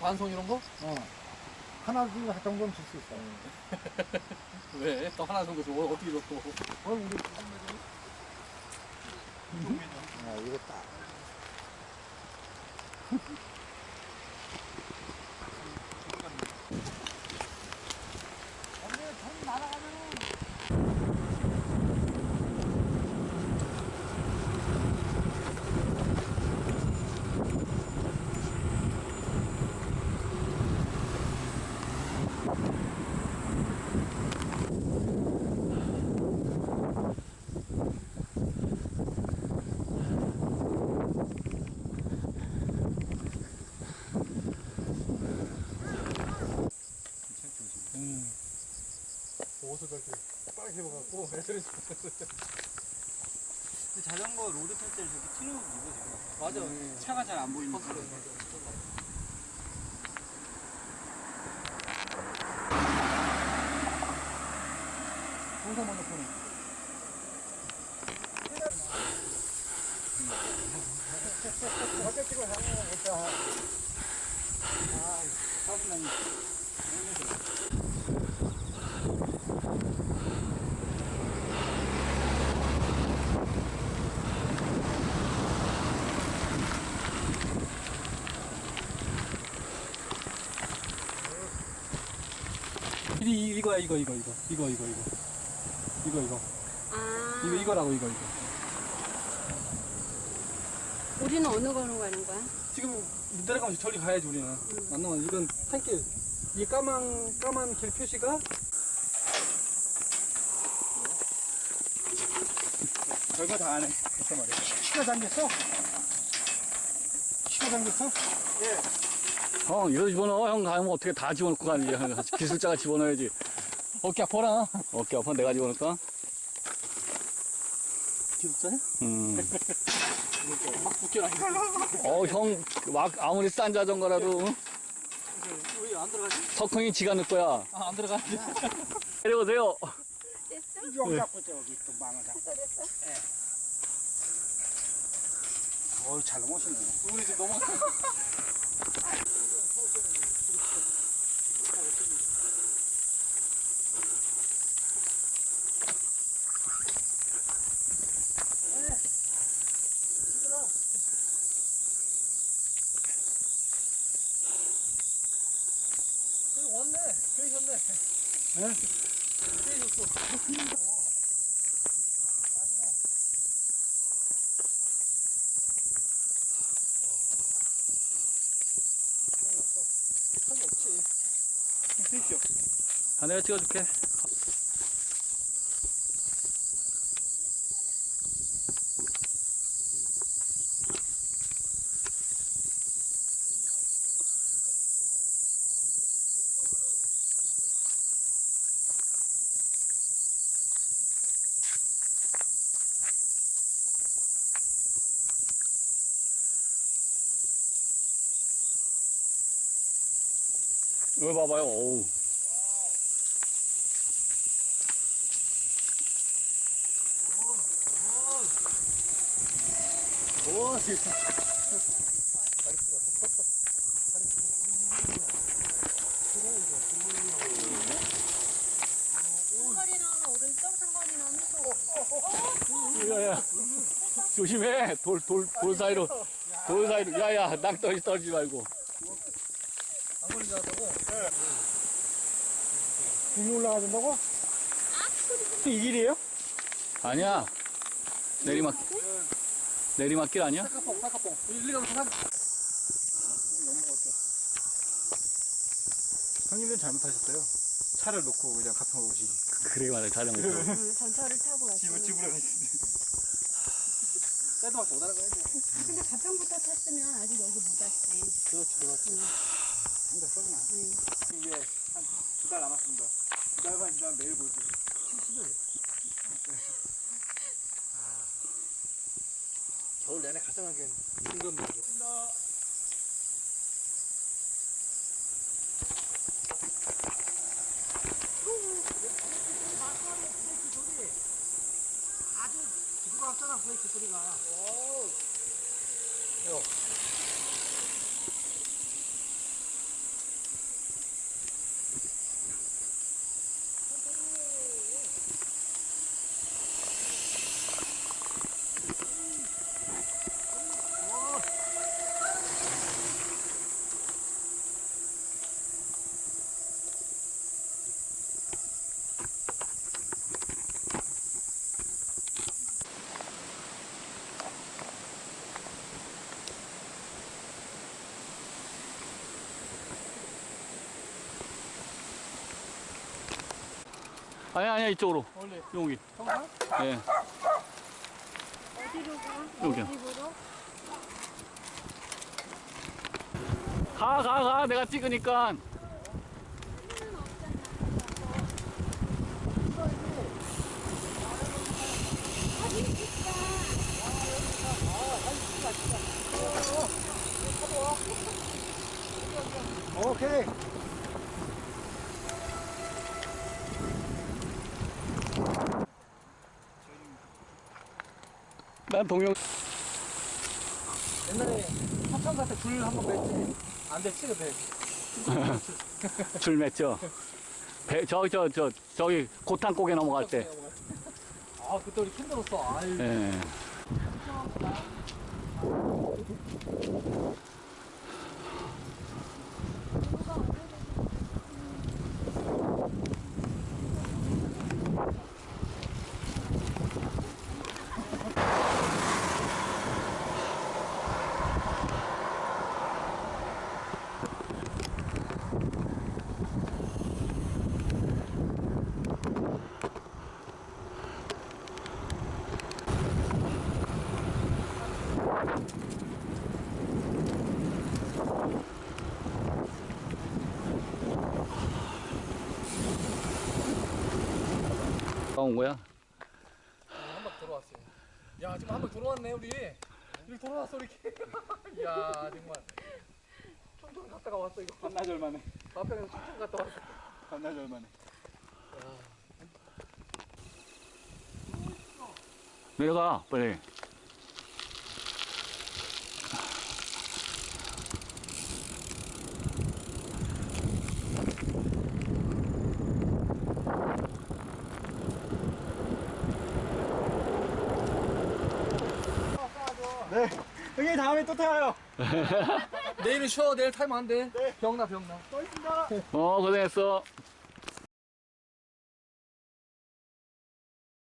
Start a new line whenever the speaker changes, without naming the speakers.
반송 이런 거?
어. 하나, 둘 정도는 줄 수 있어.
왜? 또 하나 정도 줘. 어떻게 줬고.
어, 우리. 아, 이거 딱.
그렇게 빨개 입어갖고 애들이
자전거 로드 탈 때를 저렇게 튀는 거 돼요. 맞아. 차가 잘 안 보이니까.
동서 먼저 보내.
이, 이거야, 이거, 이거, 이거. 이거, 이거, 이거. 이거, 이거.
아,
이거, 이거라고, 이거, 이거.
우리는 어느 거로 가는 거야?
지금 내려가면 저리 가야지, 우리는. 안 나와. 이건 산길. 이 까만, 까만 길 표시가 별거 다 안 해. 그렇단 말이야.
키가 잠겼어? 키가 잠겼어?
형, 이거 집어넣어. 형 가면 어떻게 다 집어넣고 가는지. 기술자가 집어넣어야지.
어깨 아파라.
어깨 아파 내가 집어넣을까?
기숙사야?
음.
막.
어, 형, 막 아무리 싼 자전거라도
왜안 들어가지?
석흥이 지가 넣을 거야.
아, 안 들어가지.
내려오세요.
됐어?
용 잡고 저기 또 망을 잡고.
됐어, 됐어.
어우, 잘 넘어오시네.
우리 집 넘어가. 왔 네. 계셨네. 네?
아, 내가 찍어줄게. 이거 봐봐요. 어우.
상거리 나오면 왼쪽.
야야 조심해 돌 돌 돌 사이로 돌 사이로 야야 낭떠러지 떨지 말고
안 걸리다고?
등이 올라가야 된다고?
이 길이에요?
아니야 내리막 내리막길 아니야
사카봉, 사카봉. 일리 가면 사카.
형님들 잘못하셨어요. 차를 놓고 그냥 같은 거 오시기.
그래 말해 자전거
응, 전철을 타고 왔어.
집으로 가시는데.
때도 막 못하는 거야, 이제.
근데 가평부터 탔으면 아직 여기 못 왔지.
그렇지, 그렇 지.
이제 한두 달 남았습니다. 두 달만 지나면 매일 볼 거예요.
겨울 내내 가정하기엔 힘든데. 이거.
누가 왔잖아, 브레이크 소리가.
아니, 아니, 이쪽으로.
원래
여기.
정말?
예.
어디로 가?
여기요.
집으로?
가, 가, 가. 내가 찍으니까.
오케이.
난 동영.
옛날에 합천 갔을 때줄 한번 뺐지. 안 됐지, 그때.
줄 맺죠. 배, 저기, 저, 저, 저기, 고탕고개 넘어갈 때.
아, 그때 우리 힘들었어. 아유.
예. 온 거야?
한방 돌아왔어요. 야, 지금 한방 돌아왔네, 우리. 우리 돌아왔어, 이렇게. 야, 정말. 촌촌 갔다가 왔어, 이거.
반나절 만에.
앞에는 촌촌 갔다 왔어.
반나절 만에.
내려가, 빨리.
형님 다음에 또 타요.
내일은 쉬어, 내일 타면 안 돼. 병나, 병나.
어, 고생했어.